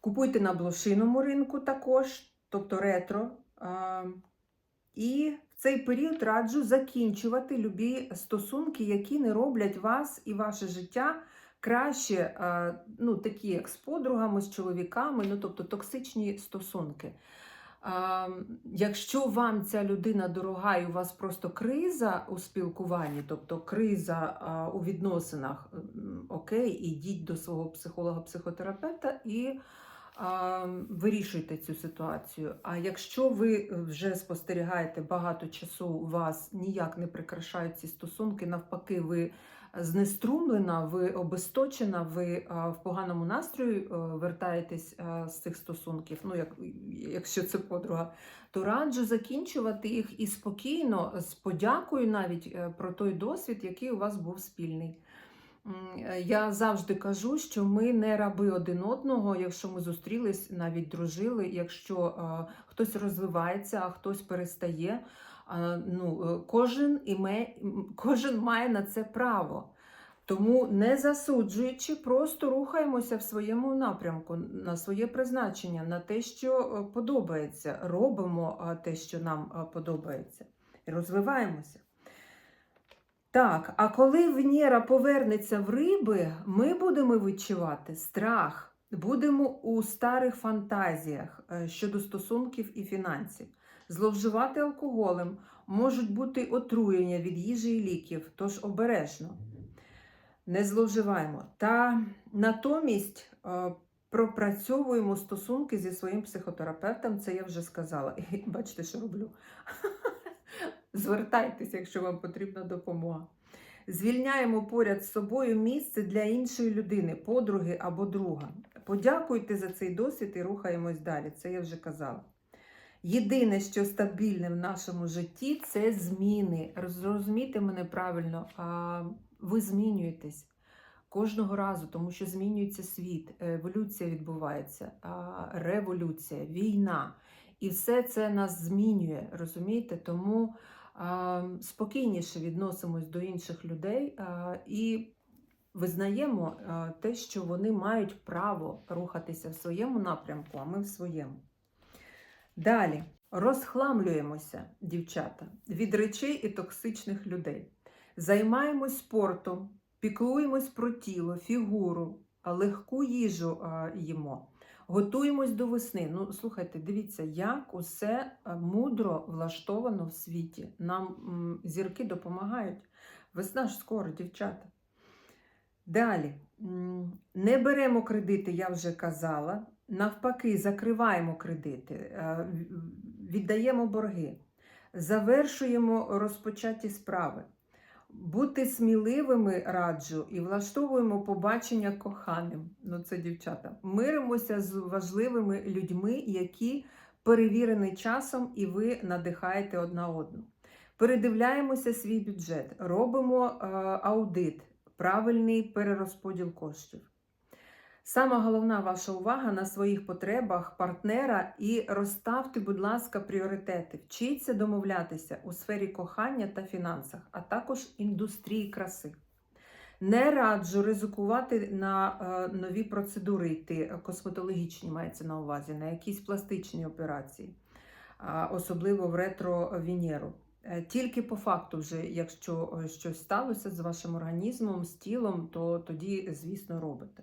Купуйте на блошиному ринку також, тобто ретро. І в цей період раджу закінчувати любі стосунки, які не роблять вас і ваше життя краще, ну, такі як з подругами, з чоловіками, ну, тобто токсичні стосунки. Якщо вам ця людина дорога і у вас просто криза у спілкуванні, тобто криза у відносинах, окей, ідіть до свого психолога-психотерапевта і вирішуйте цю ситуацію. А якщо ви вже спостерігаєте багато часу, вас ніяк не прикрашають ці стосунки, навпаки, ви знеструмлена, ви обесточена, ви в поганому настрої вертаєтесь з цих стосунків, ну як, якщо це подруга, то раджу закінчувати їх і спокійно, з подякою навіть е, про той досвід, який у вас був спільний. Е, Я завжди кажу, що ми не раби один одного, якщо ми зустрілись, навіть дружили, якщо е, хтось розвивається, а хтось перестає. ну, е, кожен, іме, кожен має на це право. Тому не засуджуючи, просто рухаємося в своєму напрямку, на своє призначення, на те, що подобається. Робимо те, що нам подобається, і розвиваємося. Так, а коли Венера повернеться в риби, ми будемо відчувати страх, будемо у старих фантазіях е, щодо стосунків і фінансів. Зловживати алкоголем можуть бути отруєння від їжі і ліків, тож обережно. Не зловживаємо. Та натомість е, пропрацьовуємо стосунки зі своїм психотерапевтом, це я вже сказала. І бачите, що роблю. Звертайтеся, якщо вам потрібна допомога. Звільняємо поряд з собою місце для іншої людини, подруги або друга. Подякуйте за цей досвід і рухаємось далі. Це я вже казала. Єдине, що стабільне в нашому житті, це зміни. Зрозумійте мене правильно, ви змінюєтесь кожного разу, тому що змінюється світ, еволюція відбувається, революція, війна. І все це нас змінює, розумієте? Тому спокійніше відносимось до інших людей і визнаємо те, що вони мають право рухатися в своєму напрямку, а ми в своєму. Далі розхламлюємося, дівчата, від речей і токсичних людей. Займаємось спортом, піклуємось про тіло, фігуру, легку їжу їмо. Готуємось до весни. Ну, слухайте, дивіться, як усе мудро влаштовано в світі. Нам зірки допомагають. Весна ж скоро, дівчата. Далі. Не беремо кредити, я вже казала. Навпаки, закриваємо кредити, е, віддаємо борги, завершуємо розпочаті справи. Бути сміливими раджу і влаштовуємо побачення коханим. Ну, це дівчата. Миримося з важливими людьми, які перевірені часом, і ви надихаєте одна одну. Передивляємося свій бюджет, робимо е, аудит, правильний перерозподіл коштів. Сама головна ваша увага на своїх потребах партнера і розставте, будь ласка, пріоритети. Вчіться домовлятися у сфері кохання та фінансах, а також індустрії краси. Не раджу ризикувати на е, нові процедури йти, е, косметологічні мається на увазі, на якісь пластичні операції. особливо в ретро Венеру. Е, Тільки по факту, вже, якщо щось сталося з вашим організмом, з тілом, то тоді, звісно, робите.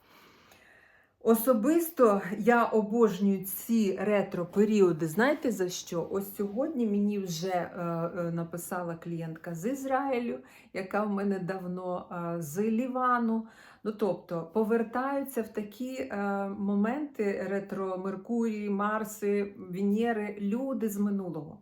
Особисто я обожнюю ці ретро-періоди. Знаєте за що? Ось сьогодні мені вже е, е, написала клієнтка з Ізраїлю, яка в мене давно е, з Лівану. Ну, тобто повертаються в такі моменти ретро Меркурії, Марси, Венери, люди з минулого.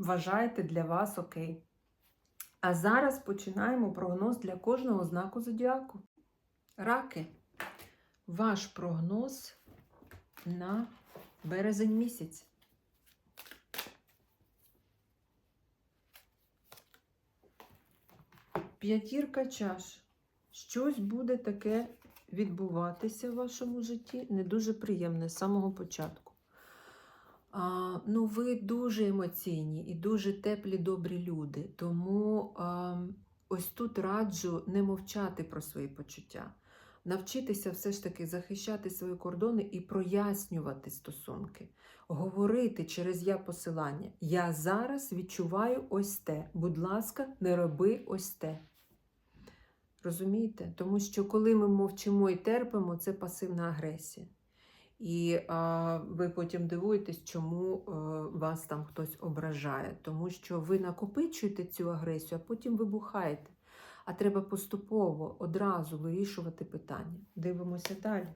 вважаєте для вас окей. А зараз починаємо прогноз для кожного знаку зодіаку. Раки, ваш прогноз на березень місяць. П'ятірка чаш. Щось буде таке відбуватися в вашому житті, не дуже приємне з самого початку. Ну, ви дуже емоційні і дуже теплі, добрі люди. Тому а, ось тут раджу не мовчати про свої почуття. Навчитися все ж таки захищати свої кордони і прояснювати стосунки, говорити через я посилання. Я зараз відчуваю ось те. Будь ласка, не роби ось те. Розумієте? Тому що коли ми мовчимо і терпимо, це пасивна агресія. І а, ви потім дивуєтесь, чому е, вас там хтось ображає. Тому що ви накопичуєте цю агресію, а потім вибухаєте. А треба поступово одразу вирішувати питання. Дивимося далі.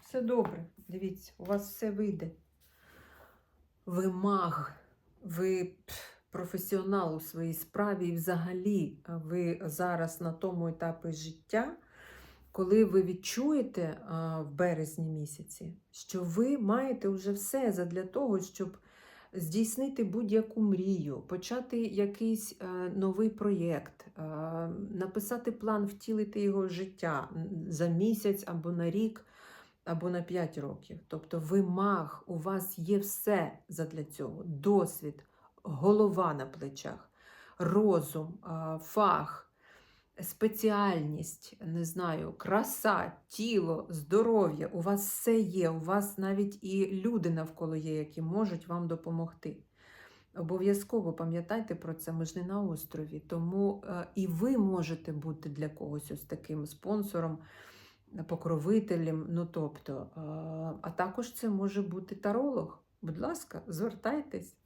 Все добре, дивіться, у вас все вийде. Ви маг, ви професіонал у своїй справі, і взагалі ви зараз на тому етапі життя, коли ви відчуєте в березні місяці, що ви маєте вже все задля того, щоб здійснити будь-яку мрію, почати якийсь е, новий проєкт, е, написати план, втілити його в життя за місяць або на рік або на 5 років. Тобто ви маг, у вас є все задля цього: досвід, голова на плечах, розум, фах, спеціальність, не знаю, краса, тіло, здоров'я. У вас все є, у вас навіть і люди навколо є, які можуть вам допомогти. Обов'язково пам'ятайте про це, ми ж не на острові. Тому е, і ви можете бути для когось ось таким спонсором, покровителем. Ну тобто, а також це може бути таролог. Будь ласка, звертайтесь.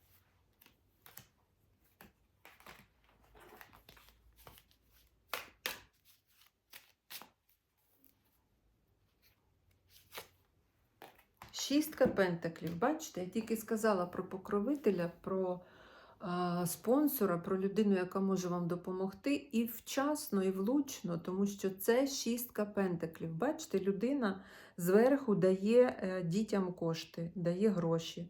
Шістка пентаклів. Бачите, я тільки сказала про покровителя, про а, спонсора, про людину, яка може вам допомогти, і вчасно, і влучно, тому що це шістка пентаклів. Бачите, людина зверху дає е, дітям кошти, дає гроші.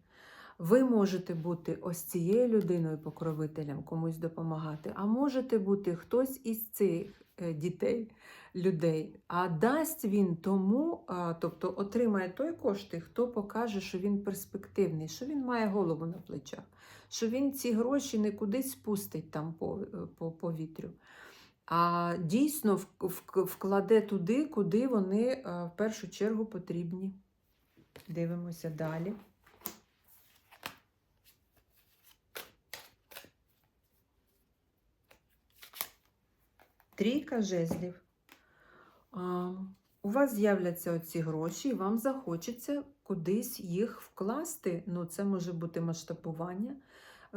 Ви можете бути ось цією людиною покровителем, комусь допомагати, а можете бути хтось із цих е, дітей, людей. А дасть він тому, тобто отримає той кошти, хто покаже, що він перспективний, що він має голову на плечах, що він ці гроші не кудись спустить там по, е, по повітрю. А дійсно вкладе туди, куди вони е, в першу чергу потрібні. Дивимося далі. Трійка жезлів. А, у вас з'являться оці гроші, і вам захочеться кудись їх вкласти. Ну, це може бути масштабування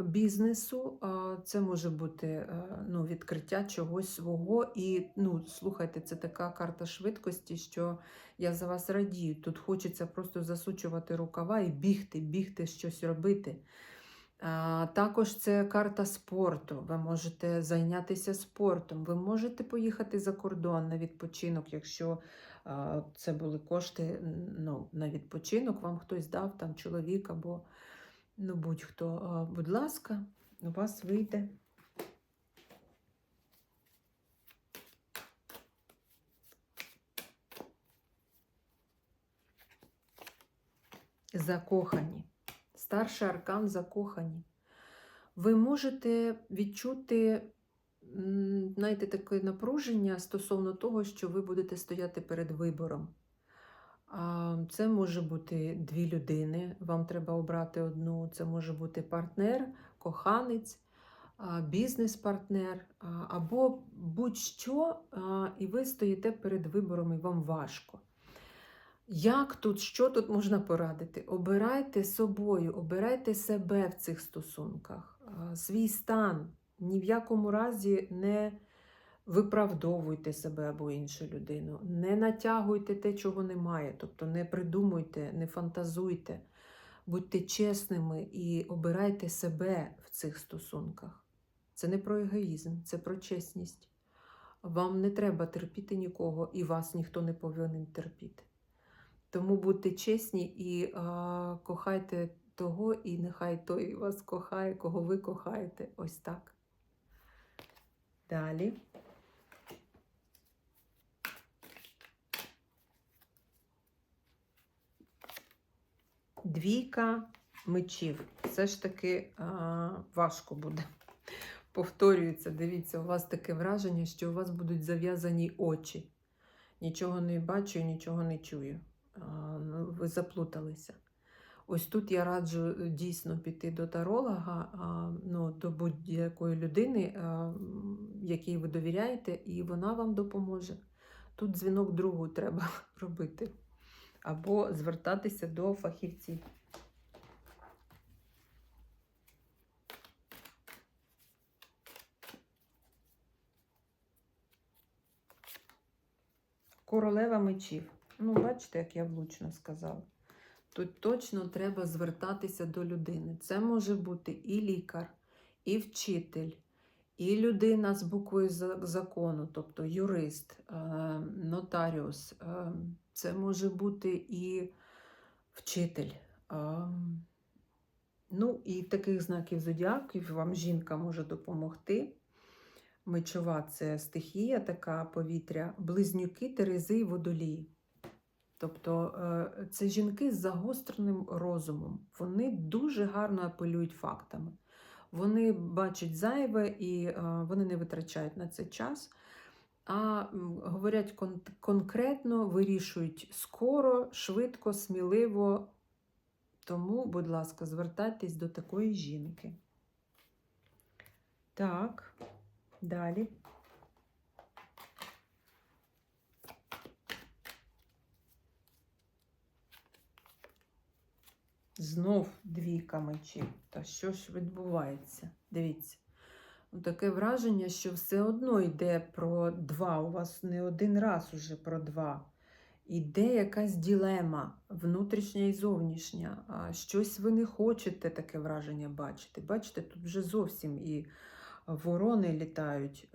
бізнесу, це може бути е, ну, відкриття чогось свого. І ну, слухайте, це така карта швидкості, що я за вас радію. Тут хочеться просто засучувати рукава і бігти, бігти, щось робити. Також це карта спорту. Ви можете зайнятися спортом, ви можете поїхати за кордон на відпочинок, якщо це були кошти ну, на відпочинок, вам хтось дав, там чоловік або ну, будь-хто. Будь ласка, у вас вийде. Закохані. Старший аркан закохані. Ви можете відчути, знаєте, таке напруження стосовно того, що ви будете стояти перед вибором. Це може бути дві людини, вам треба обрати одну. Це може бути партнер, коханець, бізнес-партнер або будь-що, і ви стоїте перед вибором, і вам важко. Як тут, що тут можна порадити? Обирайте собою, обирайте себе в цих стосунках, свій стан. Ні в якому разі не виправдовуйте себе або іншу людину, не натягуйте те, чого немає. Тобто не придумуйте, не фантазуйте, будьте чесними і обирайте себе в цих стосунках. Це не про егоїзм, це про чесність. Вам не треба терпіти нікого, і вас ніхто не повинен терпіти. Тому будьте чесні і а, кохайте того, і нехай той вас кохає, кого ви кохаєте. Ось так. Далі. Двійка мечів. Все ж таки а, важко буде. Повторюється, дивіться, у вас таке враження, що у вас будуть зав'язані очі. Нічого не бачу, нічого не чую. Ну, ви заплуталися. Ось тут я раджу е, дійсно піти до таролога, ну, до будь-якої людини, якій ви довіряєте, і вона вам допоможе. Тут дзвінок другу треба робити. Або звертатися до фахівців. Королева мечів. Ну, бачите, як я влучно сказала. Тут точно треба звертатися до людини. Це може бути і лікар, і вчитель, і людина з буквою закону, тобто юрист, е, нотаріус. Е, Це може бути і вчитель. Е, Ну, і таких знаків зодіаків вам жінка може допомогти. Мечова це стихія, така повітря, близнюки, терези і водолії. Тобто е, це жінки з загостреним розумом. Вони дуже гарно апелюють фактами. Вони бачать зайве і е, вони не витрачають на це час, а говорять кон- конкретно, вирішують скоро, швидко, сміливо. Тому, будь ласка, звертайтесь до такої жінки. Так, далі. Знов двійка мечів. Та що ж відбувається? Дивіться. Ну, Таке враження, що все одно йде про два. У вас не один раз уже про два. Іде якась ділема, внутрішня і зовнішня. Щось ви не хочете таке враження бачити. Бачите, тут вже зовсім і ворони літають.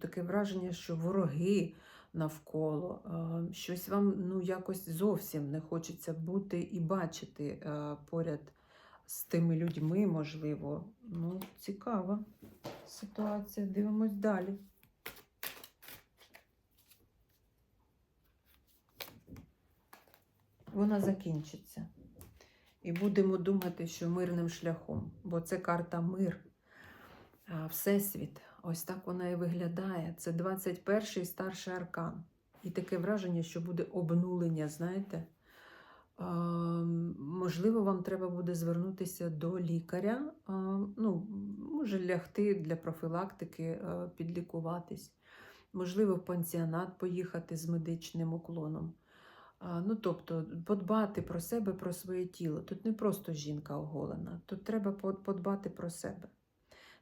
Таке враження, що вороги навколо. е, Щось вам ну, якось зовсім не хочеться бути і бачити е, поряд з тими людьми, можливо. Ну, цікава ситуація. Дивимось далі. Вона закінчиться. І будемо думати, що мирним шляхом, бо це карта мир, Всесвіт. Ось так вона і виглядає. Це 21-й старший аркан. І таке враження, що буде обнулення, знаєте. А, можливо, вам треба буде звернутися до лікаря, а, ну, може лягти для профілактики, а, підлікуватись, можливо, в пансіонат поїхати з медичним уклоном. А, Ну, тобто, подбати про себе, про своє тіло. Тут не просто жінка оголена, тут треба подбати про себе.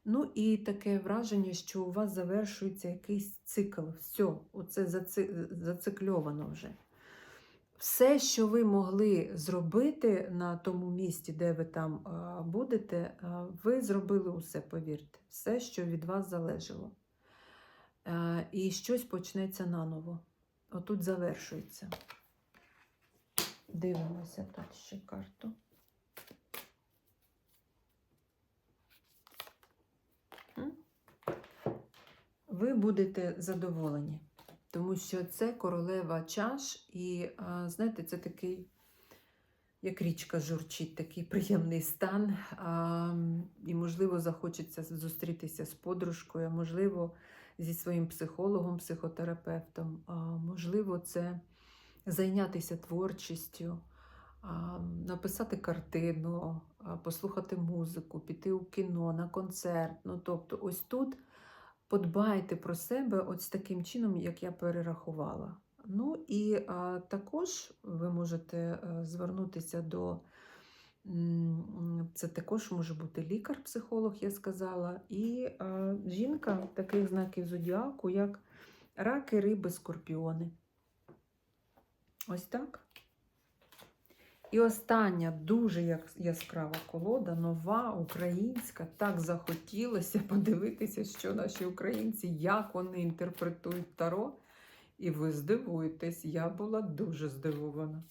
Ну і таке враження, що у вас завершується якийсь цикл. Все, оце зацикльовано вже. Все, що ви могли зробити на тому місці, де ви там будете, ви зробили усе, повірте. Все, що від вас залежало. І щось почнеться наново. Отут завершується. Дивимося тут ще карту. Ви будете задоволені, тому що це королева чаш, і, знаєте, це такий, як річка журчить, такий приємний стан. І, можливо, захочеться зустрітися з подружкою, можливо, зі своїм психологом, психотерапевтом, можливо, це зайнятися творчістю, написати картину, послухати музику, піти у кіно, на концерт. Ну, тобто, ось тут подбайте про себе ось таким чином, як я перерахувала. Ну і а, також ви можете е, звернутися до. Це також може бути лікар-психолог, я сказала, і а, жінка таких знаків зодіаку, як раки, риби, скорпіони. Ось так. І остання дуже яскрава колода, нова, українська. Так захотілося подивитися, що наші українці, як вони інтерпретують таро. І ви здивуєтесь, я була дуже здивована.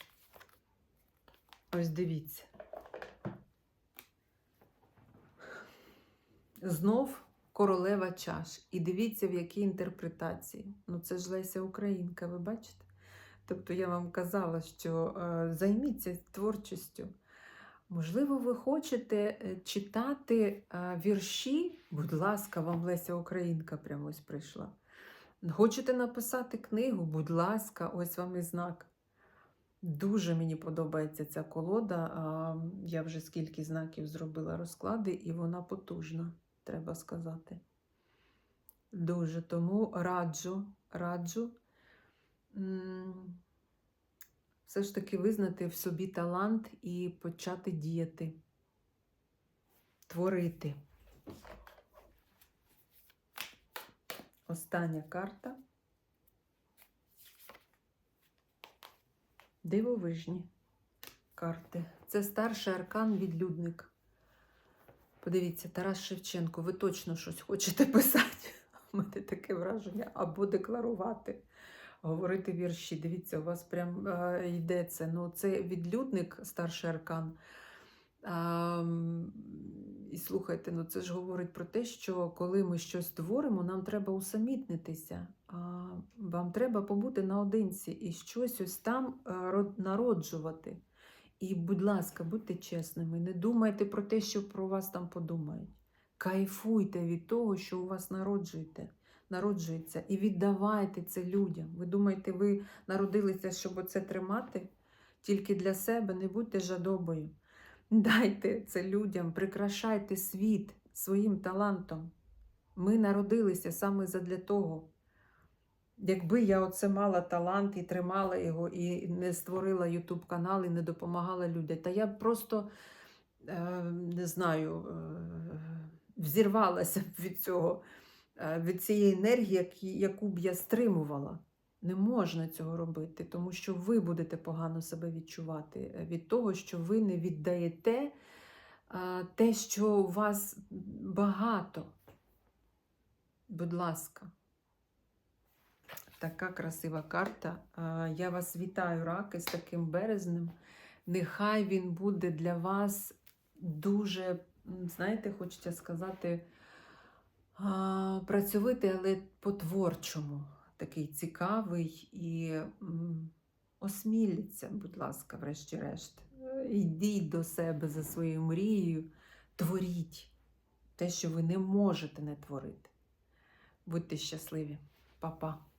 Ось дивіться. Знов королева чаш. І дивіться, в якій інтерпретації. Ну, це ж Леся Українка, ви бачите? Тобто я вам казала, що е, займіться творчістю. Можливо, ви хочете е, читати е, вірші, будь ласка, вам Леся Українка прямо ось прийшла. Хочете написати книгу, будь ласка, ось вам і знак. Дуже мені подобається ця колода. Я вже скільки знаків зробила розклади, і вона потужна, треба сказати. Дуже тому раджу, раджу все ж таки визнати в собі талант і почати діяти, творити. Остання карта. Дивовижні карти. Це старший аркан відлюдник. Подивіться, Тарас Шевченко, ви точно щось хочете писати. У мене таке враження, або декларувати, говорити вірші. Дивіться, у вас прям е, йде це. Ну, це відлюдник, старший аркан. А, і слухайте, ну це ж говорить про те, що коли ми щось творимо, нам треба усамітнитися. А, вам треба побути наодинці і щось ось там е, народжувати. І, будь ласка, будьте чесними, не думайте про те, що про вас там подумають. Кайфуйте від того, що у вас народжуєте, народжується, і віддавайте це людям. Ви думаєте, ви народилися, щоб оце тримати? Тільки для себе не будьте жадобою. Дайте це людям, прикрашайте світ своїм талантом. Ми народилися саме задля того. Якби я оце мала талант і тримала його, і не створила Ютуб канал, і не допомагала людям, та я просто е, не знаю, е, взірвалася від цього, від цієї енергії, яку б я стримувала. Не можна цього робити, тому що ви будете погано себе відчувати е, від того, що ви не віддаєте те, що у вас багато. Будь ласка. Така красива карта. Я вас вітаю, раки, з таким березнем. Нехай він буде для вас дуже, знаєте, хочеться сказати, працьовитий, але по-творчому. Такий цікавий і осміліться, будь ласка, врешті-решт. Е, Йдіть до себе за своєю мрією, творіть те, що ви не можете не творити. Будьте щасливі, Па-па.